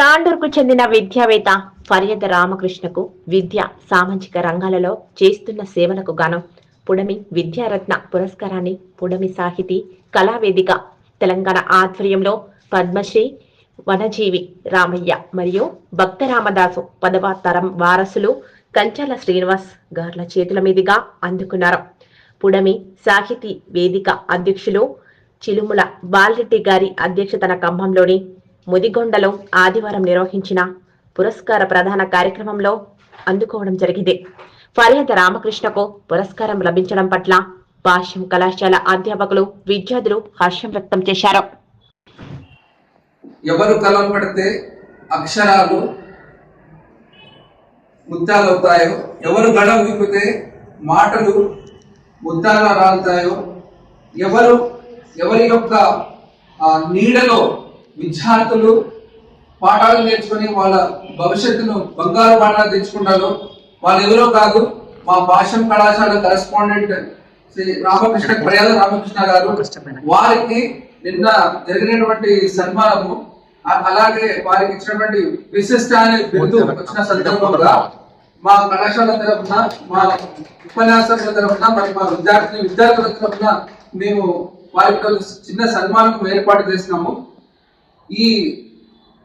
తాండూరుకు చెందిన విద్యావేత్త ఫర్యద రామకృష్ణకు విద్య సామాజిక రంగాలలో చేస్తున్న సేవలకు గాను పుడమి విద్యారత్న పురస్కారాన్ని పుడమి సాహితీ కళావేదిక తెలంగాణ ఆధ్వర్యంలో పద్మశ్రీ వనజీవి రామయ్య మరియు భక్త రామదాసు పదవ తరం వారసులు కంచాల శ్రీనివాస్ గార్ల చేతుల మీదుగా అందుకున్నారు. పుడమి సాహితీ వేదిక అధ్యక్షులు చిలుముల బాలరెడ్డి గారి అధ్యక్షతన ఖమ్మంలోని ముదిగొండలో ఆదివారం నిర్వహించిన పురస్కార ప్రధాన కార్యక్రమంలో అందుకోవడం జరిగింది. ఫర్యాద రామకృష్ణకు పురస్కారం లభించడం పట్ల భాష్యం కళాశాల అధ్యాపకులు విద్యార్థులు హర్షం వ్యక్తం చేశారు. ఎవరు కలం పడితే అక్షరాలు ముత్యాలవుతాయో ఎవరు గడ ఊపితే మాటలు ముత్యాల రాలుతాయో ఎవరు ఎవరి యొక్క నీడలో విద్యార్థులు పాఠాలు నేర్చుకుని వాళ్ళ భవిష్యత్తును బంగారు పాఠాలు తెచ్చుకుంటారు. వాళ్ళు ఎవరో కాదు మా భాషం కళాశాల కరెస్పాండెంట్ శ్రీ రామకృష్ణ ప్రయాద రామకృష్ణ గారు. వారికి నిన్న జరిగినటువంటి సన్మానము అలాగే వారికి ఇచ్చినటువంటి విశిష్ట అనే బిందు వచ్చిన సందర్భంగా మా కళాశాల తరఫున మా ఉపన్యాసకుల తరఫున మరి మా విద్యార్థి విద్యార్థుల తరఫున మేము వారికి చిన్న సన్మానం ఏర్పాటు చేసినాము. ఈ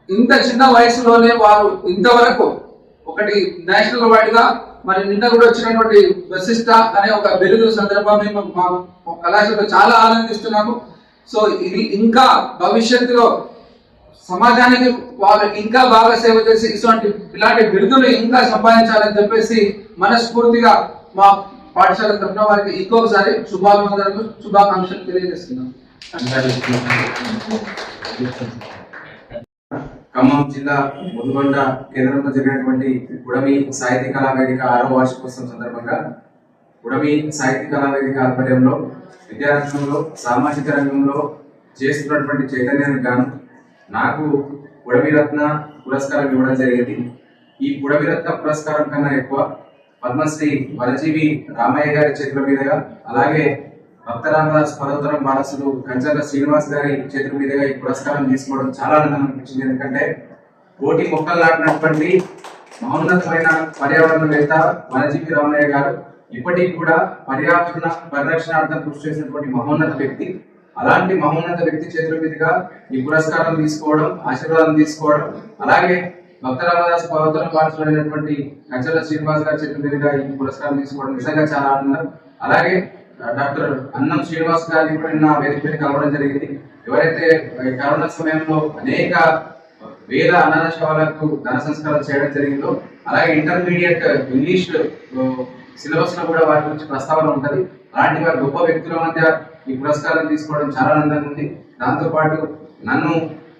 ఇంత చిన్న వయసులోనే వారు ఇంతవరకు ఒకటి నేషనల్ వైడ్ మరి నిన్న కూడా వచ్చినటువంటి వశిష్ట అనే ఒక వెలుగు సందర్భం మేము మా కళాశాలలో చాలా ఆనందిస్తున్నాము. సో ఇది ఇంకా భవిష్యత్తులో సమాజానికి వాళ్ళకి ఇంకా బాగా సేవ చేసి ఇటువంటి ఇలాంటి బిరుదులు ఇంకా సంపాదించాలని చెప్పేసి మనస్ఫూర్తిగా మా పాఠశాల తరఫున వారికి ఇంకొకసారి శుభాభివందనలు శుభాకాంక్షలు తెలియజేస్తున్నాం. ఖమ్మం జిల్లా మునుగొండ కేంద్రంలో జరిగినటువంటి ఉడమి సాహిత్య కళావేదిక ఆరో వార్షికోత్సవం సందర్భంగా ఉడమి సాహిత్య కళావేదిక ఆధ్వర్యంలో విద్యారంగంలో సామాజిక రంగంలో చేస్తున్నటువంటి చైతన్యానికి గాను నాకు ఉడమి రత్న పురస్కారం ఇవ్వడం జరిగింది. ఈ ఉడమి రత్న పురస్కారం కన్నా ఎక్కువ పద్మశ్రీ వరజీవి రామయ్య గారి చేతుల మీదుగా అలాగే భక్తరామదాస్ పదోత్తరం వారసులు కంచర్ల శ్రీనివాస్ గారి చేతుల మీదుగా ఈ పురస్కారం తీసుకోవడం చాలా ఆనందం అనిపించింది. ఎందుకంటే కోటి మొక్కలు నాటినటువంటి మహోన్నతమైన పర్యావరణవేత్త వనజీవి రామయ్య గారు ఇప్పటికి కూడా పర్యావరణ పరిరక్షణార్థం కృషి చేసినటువంటి మహోన్నత వ్యక్తి. అలాంటి మహోన్నత వ్యక్తి చేతుల మీదుగా ఈ పురస్కారం తీసుకోవడం ఆశీర్వాదం తీసుకోవడం అలాగే భక్త రామదాస్ పర్వతం వారసులైనటువంటి కంచల శ్రీనివాస్ గారి చేతుల మీదుగా ఈ పురస్కారం తీసుకోవడం నిజంగా చాలా ఆనందం. అలాగే డాక్టర్ అన్నం శ్రీనివాస్ గారిని కూడా నిన్న వేదిక మీద కలవడం జరిగింది. ఎవరైతే ఈ కరోనా సమయంలో అనేక వేల అనాథ శవాలకు ధన సంస్కారం చేయడం జరిగిందో అలాగే ఇంటర్మీడియట్ ఇంగ్లీష్ సిలబస్లో కూడా వారి గురించి ప్రస్తావన ఉంటది. అలాంటి వారి గొప్ప వ్యక్తుల మధ్య ఈ పురస్కారం తీసుకోవడం చాలా ఆనందంగా ఉంది. దాంతో పాటు నన్ను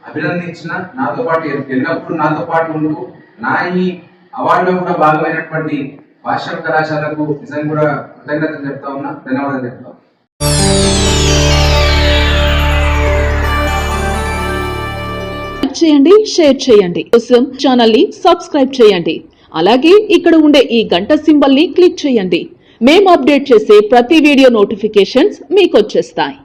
అభినందించిన నాతో పాటు ఎల్లప్పుడూ నాతో పాటు ఉంటూ నా ఈ అవార్డులో కూడా భాగమైనటువంటి భాషా కళాశాలకు నిజంగా కూడా కృతజ్ఞతలు చెప్తా ఉన్నా ధన్యవాదాలు చెప్తా చేయండి షేర్ చేయండి. కోసం ఛానల్ని సబ్స్క్రైబ్ చేయండి. అలాగే ఇక్కడ ఉండే ఈ గంట సింబల్ని క్లిక్ చేయండి. మేము అప్డేట్ చేసే ప్రతి వీడియో నోటిఫికేషన్స్ మీకు వచ్చేస్తాయి.